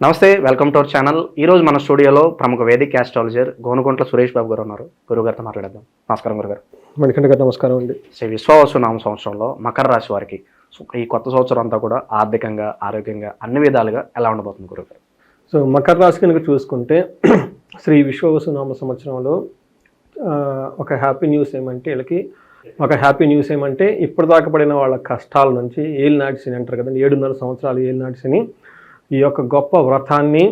నమస్తే welcome to our channel. ఈ రోజు మన స్టూడియోలో ప్రముఖ వేదిక ఆస్ట్రాలజర్ గోనుగుంట్ల సురేష్ బాబు గారు ఉన్నారు. గురుగారితో మాట్లాడేద్దాం. నమస్కారం గురుగారు. మణికంఠ గారు నమస్కారం అండి. శ్రీ విశ్వావసు నామ సంవత్సరంలో మకర రాశి వారికి ఈ కొత్త సంవత్సరం అంతా కూడా ఆర్థికంగా ఆరోగ్యంగా అన్ని విధాలుగా ఎలా ఉండబోతుంది గురుగారు? సో మకర రాశి కనుక చూసుకుంటే శ్రీ విశ్వవసునామ సంవత్సరంలో ఒక హ్యాపీ న్యూస్ ఏమంటే వీళ్ళకి ఒక హ్యాపీ న్యూస్ ఏమంటే ఇప్పటిదాకా పడిన వాళ్ళ కష్టాల నుంచి ఏళ్ళు నాటిసిని అంటారు కదండి ఏడున్నర సంవత్సరాలు ఏళ్ళు నాటిసిని ఈ యొక్క గొప్ప వ్రతాన్ని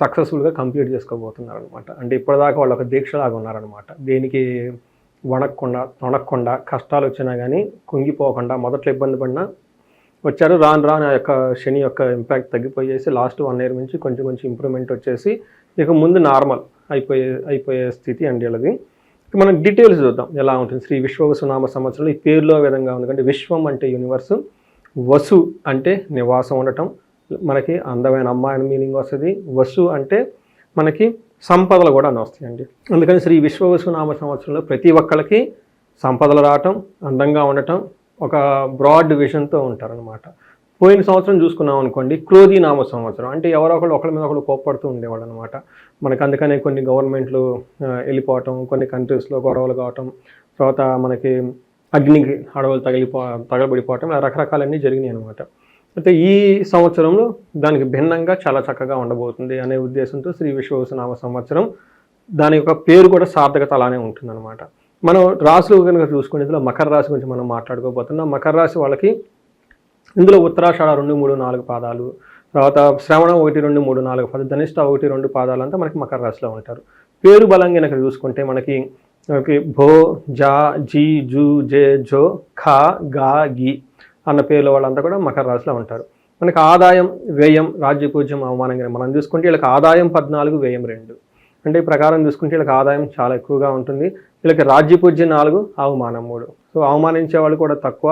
సక్సెస్ఫుల్గా కంప్లీట్ చేసుకోబోతున్నారు అనమాట అంటే ఇప్పటిదాకా వాళ్ళు ఒక దీక్షలాగా ఉన్నారనమాట దేనికి వణక్కుండా తొణక్కుండా కష్టాలు వచ్చినా కానీ కుంగిపోకుండా మొదట్లో ఇబ్బంది పడినా వచ్చారు రాను రాను ఆ యొక్క శని యొక్క ఇంపాక్ట్ తగ్గిపోయేసి లాస్ట్ వన్ ఇయర్ నుంచి కొంచెం కొంచెం ఇంప్రూవ్మెంట్ వచ్చేసి ఇక ముందు నార్మల్ అయిపోయే అయిపోయే స్థితి అండి వీళ్ళది. మనం డీటెయిల్స్ చూద్దాం ఎలా ఉంటుంది? శ్రీ విశ్వవసునామ సంవత్సరంలో ఈ పేరులో విధంగా ఉంది? అంటే విశ్వం అంటే యూనివర్స్ వసు అంటే నివాసం ఉండటం మనకి అందమైన అమ్మాయి అని మీనింగ్ వస్తుంది. వసు అంటే మనకి సంపదలు కూడా అని వస్తాయండి అందుకని శ్రీ విశ్వవసునామ సంవత్సరంలో ప్రతి ఒక్కరికి సంపదలు రావటం అందంగా ఉండటం ఒక బ్రాడ్ విజన్తో ఉంటారనమాట పోయిన సంవత్సరం చూసుకున్నాం అనుకోండి క్రోధి నామ సంవత్సరం. అంటే ఎవరో ఒకళ్ళు ఒకళ్ళ మీద ఒకళ్ళు కోప్పడుతూ ఉండేవాళ్ళు అనమాట మనకు అందుకనే కొన్ని గవర్నమెంట్లు వెళ్ళిపోవటం కొన్ని కంట్రీస్లో గొడవలు కావటం తర్వాత మనకి అగ్నికి అడవులు తగిలిపో తగలబడిపోవటం రకరకాలన్నీ జరిగినాయి అనమాట అయితే ఈ సంవత్సరంలో దానికి భిన్నంగా చాలా చక్కగా ఉండబోతుంది అనే ఉద్దేశంతో శ్రీ విశ్వవసనామ సంవత్సరం. దాని యొక్క పేరు కూడా సార్థకత అలానే ఉంటుందన్నమాట. మనం రాసులు కనుక చూసుకునే ఇందులో మకర రాశి గురించి మనం మాట్లాడుకోబోతున్నాం. మకర రాశి వాళ్ళకి ఇందులో ఉత్తరాషాఢ రెండు మూడు నాలుగు పాదాలు తర్వాత శ్రవణం ఒకటి రెండు మూడు నాలుగు పాదాలు ధనిష్ట ఒకటి రెండు పాదాలు అంతా మనకి మకర రాశిలో ఉంటారు. పేరు బలంగా కనుక చూసుకుంటే మనకి మనకి భో జా జీ జూ జే జో ఖా గా గి అన్న పేర్ల వాళ్ళంతా కూడా మకర రాశిలో ఉంటారు. మనకి ఆదాయం వ్యయం రాజ్యపూజ్యం అవమానంగా మనం చూసుకుంటే వీళ్ళకి ఆదాయం పద్నాలుగు వ్యయం రెండు. అంటే ఈ ప్రకారం చూసుకుంటే వీళ్ళకి ఆదాయం చాలా ఎక్కువగా ఉంటుంది. వీళ్ళకి రాజ్యపూజ్యం నాలుగు అవమానం మూడు. సో అవమానించే వాళ్ళు కూడా తక్కువ.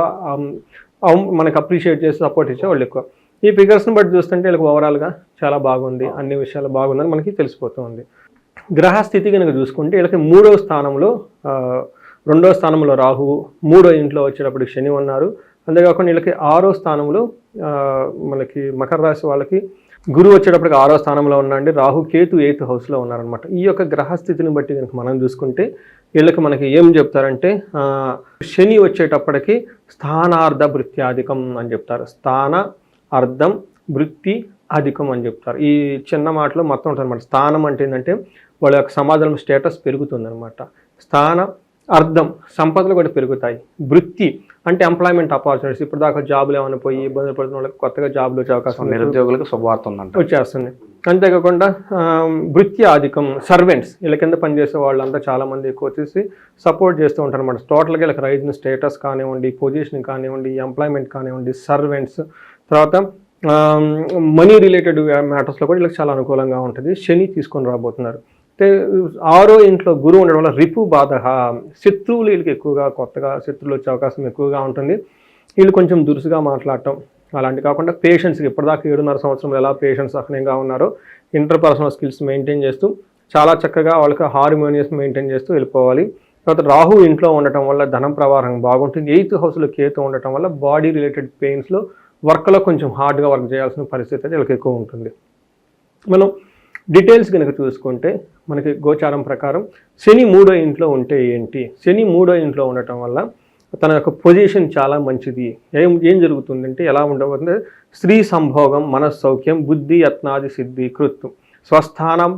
మనకు మనకి అప్రిషియేట్ చేసి సపోర్ట్ ఇచ్చే వాళ్ళు ఎక్కువ. ఈ ఫిగర్స్ని బట్టి చూస్తుంటే వీళ్ళకి ఓవరాల్గా చాలా బాగుంది. అన్ని విషయాలు బాగుందని మనకి తెలిసిపోతుంది. గ్రహస్థితి కనుక చూసుకుంటే వీళ్ళకి మూడో స్థానంలో రెండో స్థానంలో రాహువు మూడో ఇంట్లో వచ్చేటప్పుడు శని ఉన్నారు. అంతేకాకుండా వీళ్ళకి ఆరో స్థానంలో మనకి మకర రాశి వాళ్ళకి గురువు వచ్చేటప్పటికి ఆరో స్థానంలో ఉన్నాండి రాహు కేతు ఎయిత్ హౌస్లో ఉన్నారనమాట ఈ యొక్క గ్రహస్థితిని బట్టి కనుక మనం చూసుకుంటే వీళ్ళకి మనకి ఏం చెప్తారంటే శని వచ్చేటప్పటికి స్థానార్థ భృత్యాధికం అని చెప్తారు. స్థాన అర్థం వృత్తి అధికం అని చెప్తారు. ఈ చిన్న మాటలో మొత్తం ఉంటుంది అనమాట స్థానం అంటే ఏంటంటే వాళ్ళ యొక్క సమాజంలో స్టేటస్ పెరుగుతుంది అనమాట స్థాన అర్థం సంపదలు కూడా పెరుగుతాయి. వృత్తి అంటే ఎంప్లాయ్మెంట్ ఆపర్చునిటీస్ ఇప్పుడు దాకా జాబులు ఏమైనా పోయి ఇబ్బందులు పడుతున్న వాళ్ళకి కొత్తగా జాబులు వచ్చే అవకాశం. నిరుద్యోగులకు శుభవార్త ఉందంట. వచ్చేస్తుంది. అంతేకాకుండా వృత్తి ఆధికం సర్వెంట్స్ వీళ్ళ కింద పనిచేసే వాళ్ళంతా చాలా మంది ఎక్కువ వచ్చేసి సపోర్ట్ చేస్తూ ఉంటారు అనమాట టోటల్గా వీళ్ళకి రైజ్ స్టేటస్ కానివ్వండి పొజిషన్ కానివ్వండి ఎంప్లాయ్మెంట్ కానివ్వండి సర్వెంట్స్ తర్వాత మనీ రిలేటెడ్ మ్యాటర్స్లో కూడా వీళ్ళకి చాలా అనుకూలంగా ఉంటుంది. శని తీసుకొని రాబోతున్నారు. అంటే ఆరో ఇంట్లో గురువు ఉండడం వల్ల రిపు బాధ శత్రువులు వీళ్ళకి ఎక్కువగా కొత్తగా శత్రువులు వచ్చే అవకాశం ఎక్కువగా ఉంటుంది. వీళ్ళు కొంచెం దురుసుగా మాట్లాడటం అలాంటి కాకుండా పేషెంట్స్కి ఇప్పటిదాకా ఏడున్నర సంవత్సరంలో ఎలా పేషెంట్స్ సహనంగా ఉన్నారో ఇంటర్పర్సనల్ స్కిల్స్ మెయింటైన్ చేస్తూ చాలా చక్కగా వాళ్ళకి హార్మోనియస్ మెయింటైన్ చేస్తూ వెళ్ళిపోవాలి. తర్వాత రాహు ఇంట్లో ఉండటం వల్ల ధనం ప్రవాహం బాగుంటుంది. ఎయిత్ హౌస్లో కేతు ఉండటం వల్ల బాడీ రిలేటెడ్ పెయిన్స్లో వర్క్లో కొంచెం హార్డ్గా వర్క్ చేయాల్సిన పరిస్థితి అయితే వీళ్ళకి ఎక్కువ ఉంటుంది. మనం డీటెయిల్స్ కనుక చూసుకుంటే మనకి గోచారం ప్రకారం శని మూడో ఇంట్లో ఉంటే ఏంటి? శని మూడో ఇంట్లో ఉండటం వల్ల తన యొక్క పొజిషన్ చాలా మంచిది. ఏం ఏం జరుగుతుందంటే ఎలా ఉండబోతుంది? స్త్రీ సంభోగం మనస్సౌఖ్యం బుద్ధి యత్నాది సిద్ధి కృత్తు. స్వస్థానం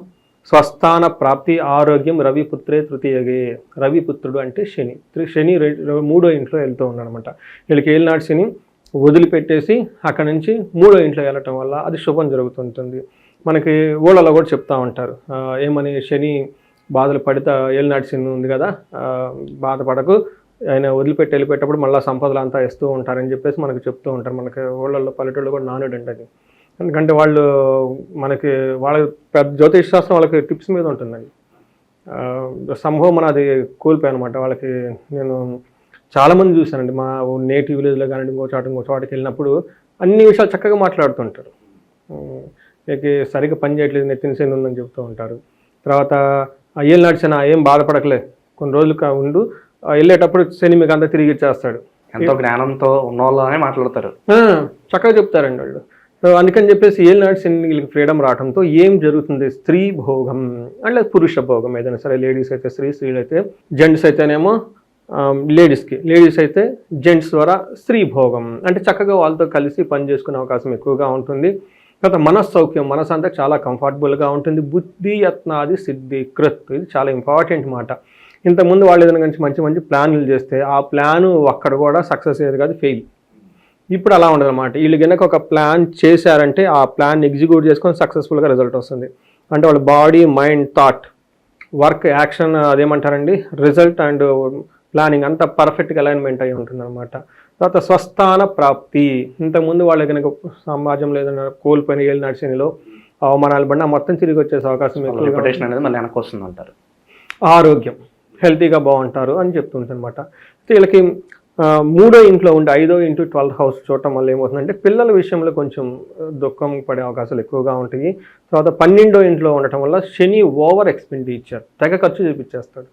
స్వస్థాన ప్రాప్తి ఆరోగ్యం రవిపుత్రే తృతీయగే. రవిపుత్రుడు అంటే శని. శని మూడో ఇంట్లో వెళ్తూ ఉన్నాడనమాట వీళ్ళకి ఏలినాడు శని వదిలిపెట్టేసి అక్కడ నుంచి మూడో ఇంట్లో వెళ్ళటం వల్ల అది శుభం జరుగుతుంటుంది. మనకి ఊళ్ళలో కూడా చెప్తా ఉంటారు. ఏమని శని బాధలు పడితే ఏలినాటి శని ఉంది కదా బాధపడకు ఆయన వదిలిపెట్టి వెళ్ళిపెట్టేటప్పుడు మళ్ళీ సంపదలు అంతా ఇస్తూ ఉంటారని చెప్పేసి మనకు చెప్తూ ఉంటారు. మనకి ఊళ్ళల్లో పల్లెటూళ్ళు కూడా నానుడు ఉంటుంది ఎందుకంటే వాళ్ళు మనకి వాళ్ళ పెద్ద జ్యోతిష్ శాస్త్రం వాళ్ళకి టిప్స్ మీద ఉంటుందండి. సంభవం మన అది కోల్పోయాను అనమాట వాళ్ళకి నేను చాలామంది చూశానండి. మా నేటివ్ విలేజ్లో కానీ ఇంకో చోట ఇంకో చోటకి వెళ్ళినప్పుడు అన్ని విషయాలు చక్కగా మాట్లాడుతుంటారు. సరిగ్గా పని చేయట్లేదు నెత్తిన ఉందని చెప్తూ ఉంటారు. తర్వాత "ఆ, ఏం నడిచినా ఏం బాధపడకలే. కొన్ని రోజులు ఉండు వెళ్ళేటప్పుడు శని మీకు అంతా తిరిగి ఇచ్చేస్తాడు. ఎంతో జ్ఞానంతో ఉన్న వాళ్ళనే మాట్లాడతారు చక్కగా చెప్తారండి వాళ్ళు. సో అందుకని చెప్పేసి ఏలినాడు శని వీళ్ళకి ఫ్రీడమ్ రావడంతో ఏం జరుగుతుంది? స్త్రీ భోగం అంటే పురుష భోగం ఏదైనా సరే లేడీస్ అయితే స్త్రీ స్త్రీలు అయితే జెంట్స్ అయితేనేమో లేడీస్కి లేడీస్ అయితే జెంట్స్ ద్వారా స్త్రీ భోగం. అంటే చక్కగా వాళ్ళతో కలిసి పని చేసుకునే అవకాశం ఎక్కువగా ఉంటుంది. తర్వాత మనస్సౌఖ్యం మనసు అంతా చాలా కంఫర్టబుల్గా ఉంటుంది. బుద్ధి యత్నాది సిద్ధి కృత్ ఇది చాలా ఇంపార్టెంట్ మాట. ఇంతకుముందు వాళ్ళు ఏదైనా మంచి మంచి మంచి ప్లాన్లు చేస్తే ఆ ప్లాను అక్కడ కూడా సక్సెస్ అయ్యేది కాదు ఫెయిల్. ఇప్పుడు అలా ఉండదు అనమాట వీళ్ళు కనుక ఒక ప్లాన్ చేశారంటే ఆ ప్లాన్ ఎగ్జిక్యూట్ చేసుకొని సక్సెస్ఫుల్గా రిజల్ట్ వస్తుంది. అంటే వాళ్ళ body mind thought work action అదేమంటారండి? Result and planning అంతా పర్ఫెక్ట్గా అలైన్మెంట్ అయి ఉంటుంది అనమాట తర్వాత స్వస్థాన ప్రాప్తి. ఇంతకుముందు వాళ్ళు కనుక సమాజంలో ఏదైనా కోల్పోయిన ఏళ్ళు నడిచినలో అవమానాలు పడినా మొత్తం తిరిగి వచ్చేసే అవకాశం అనేది మళ్ళీ అంటారు. ఆరోగ్యం హెల్తీగా బాగుంటారు అని చెప్తుంటుంది అనమాట వీళ్ళకి మూడో ఇంట్లో ఉండి ఐదో ఇంటూ ట్వెల్త్ హౌస్ చూడటం వల్ల ఏమవుతుందంటే పిల్లల విషయంలో కొంచెం దుఃఖం పడే అవకాశాలు ఎక్కువగా ఉంటాయి. తర్వాత పన్నెండో ఇంట్లో ఉండటం వల్ల శని ఓవర్ ఎక్స్పెండిచర్ తెగ ఖర్చు చూపించేస్తాడు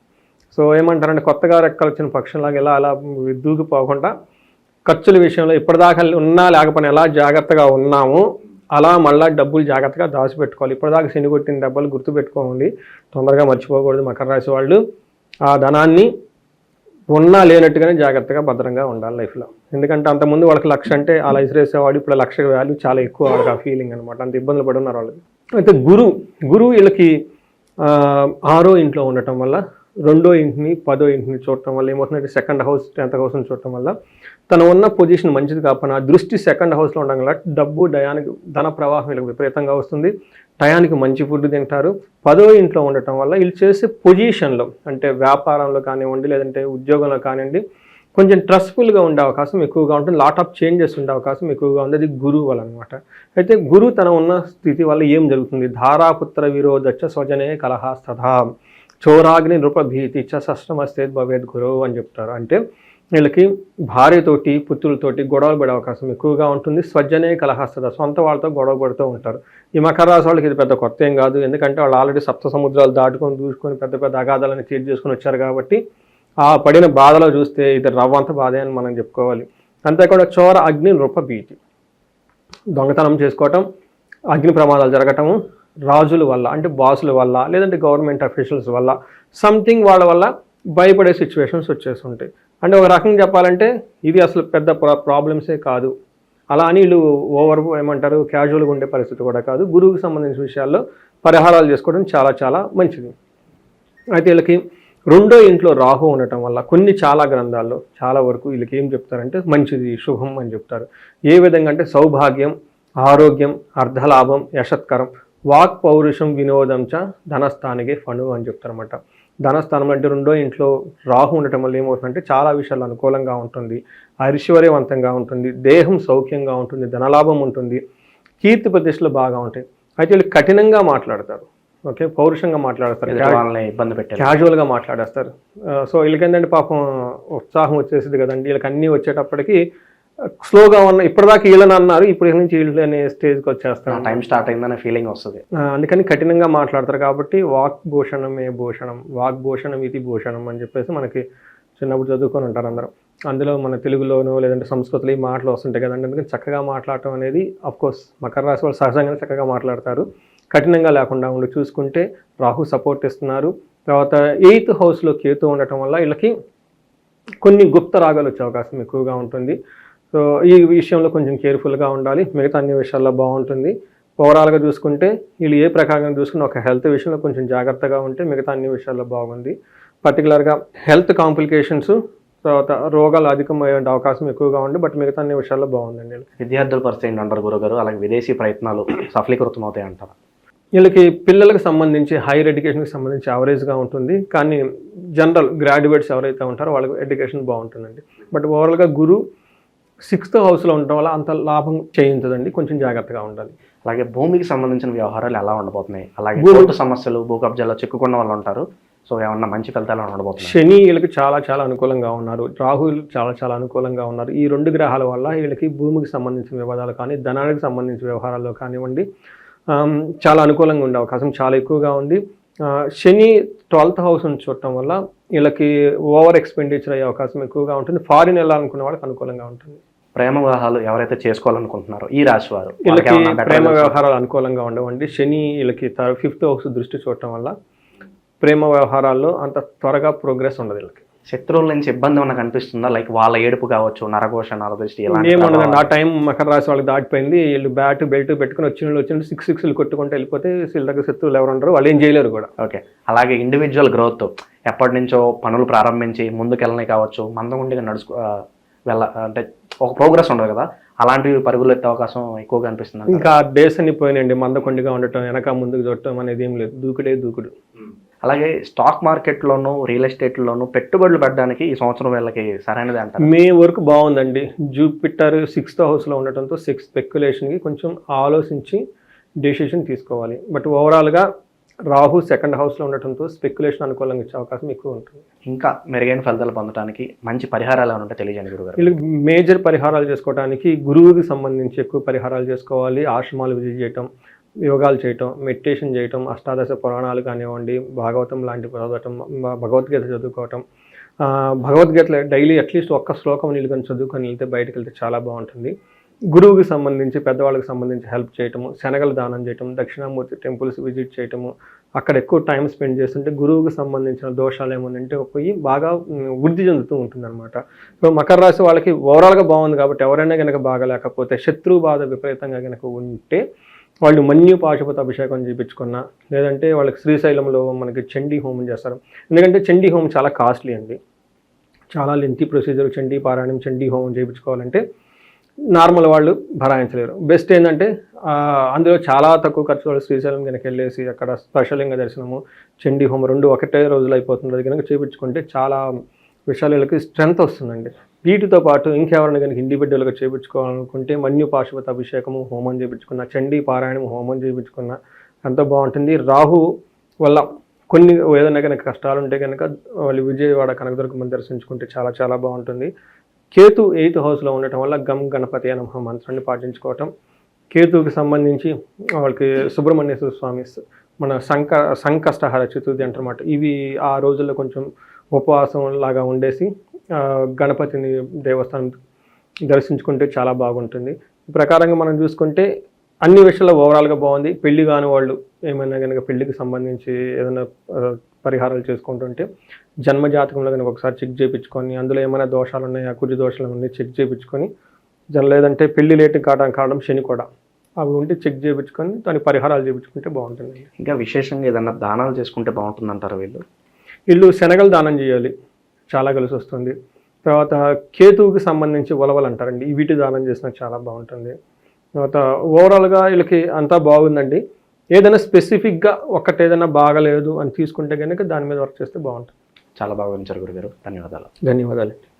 సో ఏమంటారంటే కొత్తగా రెక్కలు వచ్చిన పక్షంలాగా ఎలా అలా దూకిపోకుండా ఖర్చుల విషయంలో ఇప్పటిదాకా ఉన్నా లేకపోయినా ఎలా జాగ్రత్తగా ఉన్నాము అలా మళ్ళా డబ్బులు జాగ్రత్తగా దాచిపెట్టుకోవాలి. ఇప్పటిదాకా శనిగొట్టిన డబ్బులు గుర్తుపెట్టుకోండి. తొందరగా మర్చిపోకూడదు మకర రాశి వాళ్ళు. ఆ ధనాన్ని ఉన్నా లేనట్టుగానే జాగ్రత్తగా భద్రంగా ఉండాలి లైఫ్లో ఎందుకంటే అంతకుముందు వాళ్ళకి లక్ష అంటే అలా ఇసిరేసేవాడు ఇప్పుడు లక్ష వాల్యూ చాలా ఎక్కువ వాళ్ళకి ఆ ఫీలింగ్ అనమాట అంత ఇబ్బందులు పడి ఉన్నారు వాళ్ళకి. అయితే గురు గురువు వీళ్ళకి ఆరో ఇంట్లో ఉండటం వల్ల రెండో ఇంటిని పదో ఇంటిని చూడటం వల్ల ఏమవుతుందంటే సెకండ్ హౌస్ టెన్త్ హౌస్ని చూడటం వల్ల తను ఉన్న పొజిషన్ మంచిది కాకపోయినా దృష్టి సెకండ్ హౌస్లో ఉండడం వల్ల డబ్బు డయానికి ధన ప్రవాహం వీళ్ళకి విపరీతంగా వస్తుంది. టయానికి మంచి ఫుడ్ తింటారు. పదో ఇంట్లో ఉండటం వల్ల వీళ్ళు చేసే పొజిషన్లో అంటే వ్యాపారంలో కానివ్వండి లేదంటే ఉద్యోగంలో కానివ్వండి కొంచెం ట్రస్ట్ఫుల్గా ఉండే అవకాశం ఎక్కువగా ఉంటుంది. లాట్ ఆఫ్ చేంజెస్ ఉండే అవకాశం ఎక్కువగా ఉంది. అది గురువు వల్ల అనమాట అయితే గురువు తన ఉన్న స్థితి వల్ల ఏం జరుగుతుంది? ధారాపుత్ర విరోధచ్చ స్వజనే కలహాస్తథా. చోరాగ్ని నృపభీతి చ షష్టమస్తేద్ భవేద్ గురువు అని చెప్తారు. అంటే వీళ్ళకి భార్యతోటి పుత్రులతోటి గొడవలు పడే అవకాశం ఎక్కువగా ఉంటుంది. స్వజనే కలహస్తత సొంత వాళ్ళతో గొడవ పడుతూ ఉంటారు. ఈ మకర రాశి వాళ్ళకి ఇది పెద్ద కొత్త ఏం కాదు. ఎందుకంటే వాళ్ళు ఆల్రెడీ సప్త సముద్రాలు దాటుకొని దూసుకొని పెద్ద పెద్ద అగాధాలను తీర్చి చేసుకొని వచ్చారు కాబట్టి ఆ పడిన బాధలో చూస్తే ఇది రవ్వంత బాధే అని మనం చెప్పుకోవాలి. అంతేకాకుండా చోర అగ్ని నృప భీతి దొంగతనం చేసుకోవటం అగ్ని ప్రమాదాలు జరగటము రాజుల వల్ల అంటే బాసుల వల్ల లేదంటే గవర్నమెంట్ అఫీషియల్స్ వల్ల సంథింగ్ వాళ్ళ వల్ల భయపడే సిచ్యువేషన్స్ వచ్చేస్తుంటాయి. అంటే ఒక రకంగా చెప్పాలంటే ఇది అసలు పెద్ద ప్రాబ్లమ్సే కాదు. అలా అని వీళ్ళు ఓవర్ ఏమంటారు క్యాజువల్గా ఉండే పరిస్థితి కూడా కాదు. గురువుకి సంబంధించిన విషయాల్లో పరిహారాలు చేసుకోవడం చాలా చాలా మంచిది. అయితే వీళ్ళకి రెండో ఇంట్లో రాహు ఉండటం వల్ల కొన్ని చాలా గ్రంథాల్లో చాలా వరకు వీళ్ళకి ఏం చెప్తారంటే మంచిది శుభం అని చెప్తారు. ఏ విధంగా అంటే సౌభాగ్యం ఆరోగ్యం అర్ధలాభం యశత్కరం వాక్ పౌరుషం వినోదం చ ధనస్థానికే ఫణు అని చెప్తారన్నమాట. ధనస్థానం అంటే రెండో ఇంట్లో రాహు ఉండటం వల్ల ఏమవుతుందంటే చాలా విషయాలు అనుకూలంగా ఉంటుంది. ఐశ్వర్యవంతంగా ఉంటుంది. దేహం సౌఖ్యంగా ఉంటుంది. ధనలాభం ఉంటుంది. కీర్తి ప్రతిష్టలు బాగా ఉంటాయి. అయితే వీళ్ళు కఠినంగా మాట్లాడతారు. ఓకే? పౌరుషంగా మాట్లాడతారు. ఇబ్బంది పెట్టారు క్యాజువల్గా మాట్లాడేస్తారు. సో వీళ్ళకి ఏంటంటే పాపం ఉత్సాహం వచ్చేసింది కదండి. వీళ్ళకి అన్నీ వచ్చేటప్పటికి స్లోగా ఉన్న ఇప్పటిదాకా వీళ్ళని అన్నారు ఇప్పుడు నుంచి వీళ్ళు అనే స్టేజ్కి వచ్చేస్తారు టైం స్టార్ట్ అయిందనే ఫీలింగ్ వస్తుంది. అందుకని కఠినంగా మాట్లాడతారు కాబట్టి వాక్ భూషణమే భూషణం వాక్ భూషణం ఇది భూషణం అని చెప్పేసి మనకి చిన్నప్పుడు చదువుకొని ఉంటారు అందరం. అందులో మన తెలుగులోనో లేదంటే సంస్కృతిలో ఈ మాటలు వస్తుంటాయి కదండి. అందుకని చక్కగా మాట్లాడటం అనేది కోర్స్ మకర రాశి వాళ్ళు సహజంగానే చక్కగా మాట్లాడతారు. కఠినంగా లేకుండా ఉండి చూసుకుంటే రాహు సపోర్ట్ ఇస్తున్నారు. తర్వాత ఎయిత్ హౌస్లో కేతు ఉండటం వల్ల వీళ్ళకి కొన్ని గుప్త రాగాలు వచ్చే అవకాశం ఎక్కువగా ఉంటుంది. సో ఈ విషయంలో కొంచెం కేర్ఫుల్గా ఉండాలి. మిగతా అన్ని విషయాల్లో బాగుంటుంది. ఓవరాల్గా చూసుకుంటే వీళ్ళు ఏ ప్రకారంగా చూసుకుని ఒక హెల్త్ విషయంలో కొంచెం జాగ్రత్తగా ఉంటే మిగతా అన్ని విషయాల్లో బాగుంది. పర్టికులర్గా హెల్త్ కాంప్లికేషన్స్ తర్వాత రోగాలు అధికమయ్యే అవకాశం ఎక్కువగా ఉంది. బట్ మిగతా అన్ని విషయాల్లో బాగుందండి. విద్యార్థుల పరిస్థితి అంటారు గురుగారు? అలాగే విదేశీ ప్రయత్నాలు సఫలీకృతం అవుతాయి అంటారు? వీళ్ళకి పిల్లలకు సంబంధించి హైయర్ ఎడ్యుకేషన్కి సంబంధించి యావరేజ్గా ఉంటుంది. కానీ జనరల్ గ్రాడ్యుయేట్స్ ఎవరైతే ఉంటారో వాళ్ళకి ఎడ్యుకేషన్ బాగుంటుందండి. బట్ ఓవరాల్గా గురు సిక్స్త్ హౌస్లో ఉండటం వల్ల అంత లాభం చేయించదండి కొంచెం జాగ్రత్తగా ఉండాలి. అలాగే భూమికి సంబంధించిన వ్యవహారాలు ఎలా ఉండబోతున్నాయి? అలాగే భూమి- సమస్యలు భూ కబ్జాలో చిక్కుకున్న వాళ్ళు ఉంటారు. సో ఏమన్నా మంచి ఫలితాలు ఉండబోతున్నాయి? శని వీళ్ళకి చాలా చాలా అనుకూలంగా ఉన్నారు. రాహుల్ చాలా చాలా అనుకూలంగా ఉన్నారు. ఈ రెండు గ్రహాల వల్ల వీళ్ళకి భూమికి సంబంధించిన వివాదాలు కానీ ధనానికి సంబంధించిన వ్యవహారాల్లో కానివ్వండి చాలా అనుకూలంగా ఉండే అవకాశం చాలా ఎక్కువగా ఉంది. శని ట్వెల్త్ హౌస్ నుంచి చూడటం వల్ల వీళ్ళకి ఓవర్ ఎక్స్పెండిచర్ అయ్యే అవకాశం ఎక్కువగా ఉంటుంది. ఫారిన్ వెళ్ళాలనుకున్న వాళ్ళకి అనుకూలంగా ఉంటుంది. ప్రేమ వివాహాలు ఎవరైతే చేసుకోవాలనుకుంటున్నారో ఈ రాశి వారు వాళ్ళకి ప్రేమ వ్యవహారాలు అనుకూలంగా ఉండవండి. శని వీళ్ళకి ఫిఫ్త్ హౌస్ దృష్టి చూడటం వల్ల ప్రేమ వ్యవహారాల్లో అంత త్వరగా ప్రోగ్రెస్ ఉండదు వీళ్ళకి. శత్రువుల నుంచి ఇబ్బంది ఏమన్నా కనిపిస్తుందా? లైక్ వాళ్ళ ఏడుపు కావచ్చు నరఘోష నరదృష్టి ఏముండదండి ఆ టైం మకర రాశి వాళ్ళకి దాటిపోయింది. వీళ్ళు బ్యాట్ బెల్ట్ పెట్టుకుని వచ్చిన వాళ్ళు వచ్చిన సిక్స్ సిక్స్లు కొట్టుకుంటూ వెళ్ళిపోతే వీళ్ళ దగ్గర శత్రువులు ఎవరు ఉండరు. వాళ్ళు ఏం చేయలేరు కూడా. ఓకే అలాగే ఇండివిజువల్ గ్రోత్ ఎప్పటి నుంచో పనులు ప్రారంభించి ముందుకెళ్ళని కావచ్చు మందగుండిగా నడుచుకు వెళ్ళ అంటే ఒక ప్రోగ్రెస్ ఉండదు కదా. అలాంటివి పరుగులు ఎత్తే అవకాశం ఎక్కువగా అనిపిస్తుంది ఇంకా డేస్ అన్ని పోయినండి మందకొండిగా ఉండటం వెనక ముందుకు చూడటం అనేది ఏం లేదు. దూకుడే దూకుడు. అలాగే స్టాక్ మార్కెట్లోను రియల్ ఎస్టేట్లోను పెట్టుబడులు పెట్టడానికి ఈ సంవత్సరం వీళ్ళకి సరైనది అంటారు? మే వరకు బాగుందండి. జూపిటర్ సిక్స్త్ హౌస్లో ఉండటంతో సిక్స్ స్పెక్యులేషన్కి కొంచెం ఆలోచించి డెసిషన్ తీసుకోవాలి. బట్ ఓవరాల్గా రాహు సెకండ్ హౌస్లో ఉండటంతో స్పెక్యులేషన్ అనుకూలంగా ఇచ్చే అవకాశం ఎక్కువ ఉంటుంది. ఇంకా మెరుగైన ఫలితాలు పొందడానికి మంచి పరిహారాలు ఏమైనా ఉంటే తెలియజేయండి గురుగారు. వీళ్ళకి మేజర్ పరిహారాలు చేసుకోవడానికి గురువుకి సంబంధించి ఎక్కువ పరిహారాలు చేసుకోవాలి. ఆశ్రమాలు విజిట్ చేయటం యోగాలు చేయటం మెడిటేషన్ చేయటం అష్టాదశ పురాణాలు కానివ్వండి భాగవతం లాంటి చదవటం భగవద్గీత చదువుకోవటం భగవద్గీతలో డైలీ అట్లీస్ట్ ఒక్క శ్లోకం నీళ్ళు కానీ చదువుకొని వెళ్తే బయటకు వెళ్తే చాలా బాగుంటుంది. గురువుకి సంబంధించి పెద్దవాళ్ళకి సంబంధించి హెల్ప్ చేయటము శనగలు దానం చేయటం దక్షిణామూర్తి టెంపుల్స్ విజిట్ చేయటము అక్కడ ఎక్కువ టైం స్పెండ్ చేస్తుంటే గురువుకి సంబంధించిన దోషాలు ఏముందంటే పోయి బాగా వృద్ధి చెందుతూ ఉంటుంది అనమాట సో మకర రాశి వాళ్ళకి ఓవరాల్గా బాగుంది కాబట్టి ఎవరైనా కనుక బాగలేకపోతే శత్రు బాధ విపరీతంగా కనుక ఉంటే వాళ్ళు మన్యు పాశుపత అభిషేకం చేయించుకున్నా లేదంటే వాళ్ళకి శ్రీశైలంలో మనకి చండీ హోమం చేస్తారు. ఎందుకంటే చండీ హోమం చాలా కాస్ట్లీ అండి. చాలా లెంతీ ప్రొసీజర్ చండీ పారాయణం చండీ హోమం చేయించుకోవాలంటే నార్మల్ వాళ్ళు భరాయించలేరు. బెస్ట్ ఏంటంటే అందులో చాలా తక్కువ ఖర్చు వాళ్ళు శ్రీశైలం కనుక వెళ్ళేసి అక్కడ స్పెషలింగ దర్శనము చండీ హోమం రెండు ఒకటే రోజులు అయిపోతుంది. అది కనుక చేయించుకుంటే చాలా విషయాలకి స్ట్రెంగ్త్ వస్తుందండి. వీటితో పాటు ఇంకెవరైనా కనుక ఇండివిజువల్గా చేయించుకోవాలనుకుంటే మన్యు పాశుపత అభిషేకము హోమం చేయించుకున్న చండీ పారాయణం హోమం చేయించుకున్న ఎంతో బాగుంటుంది. రాహు వల్ల కొన్ని ఏదైనా కనుక కష్టాలు ఉంటే కనుక వాళ్ళు విజయవాడ కనకదుర్గమ్మని దర్శించుకుంటే చాలా చాలా బాగుంటుంది. కేతు ఎయిత్ హౌస్లో ఉండటం వల్ల గమ్ గణపతి అనే మంత్రాన్ని పాటించుకోవటం. కేతువుకి సంబంధించి వాళ్ళకి సుబ్రహ్మణ్యేశ్వర స్వామి మన సంక సంకష్టహార చతుర్థి అంటారన్నమాట. ఇవి ఆ రోజుల్లో కొంచెం ఉపవాసం లాగా ఉండేసి గణపతిని దేవస్థానం దర్శించుకుంటే చాలా బాగుంటుంది. ఈ ప్రకారంగా మనం చూసుకుంటే అన్ని విషయాల్లో ఓవరాల్గా బాగుంది. పెళ్ళి కాని వాళ్ళు ఏమైనా కనుక పెళ్ళికి సంబంధించి ఏదైనా పరిహారాలు చేసుకుంటుంటే జన్మ జాతకంలో కనుక ఒకసారి చెక్ చేయించుకొని అందులో ఏమైనా దోషాలు ఉన్నాయా కుజి దోషాలు ఉన్నాయి చెక్ చేయించుకొని జన లేదంటే పెళ్ళి లేట్ కావడం కావడం శని కూడా. అవి ఉంటే చెక్ చేయించుకొని దాని పరిహారాలు చేయించుకుంటే బాగుంటుంది ఇంకా విశేషంగా ఏదన్నా దానాలు చేసుకుంటే బాగుంటుంది అంటారు వీళ్ళు? వీళ్ళు శనగలు దానం చేయాలి. చాలా కలిసి వస్తుంది. తర్వాత కేతువుకి సంబంధించి ఉలవలు అంటారండి. వీటి దానం చేసినా చాలా బాగుంటుంది. తర్వాత ఓవరాల్గా వీళ్ళకి అంతా బాగుందండి. ఏదైనా స్పెసిఫిక్గా ఒక్కటి ఏదైనా బాగలేదు అని తీసుకుంటే కనుక దాని మీద వర్క్ చేస్తే బాగుంటుంది. చాలా బాగా వివరించారు గురుగారు. ధన్యవాదాలు. ధన్యవాదాలు.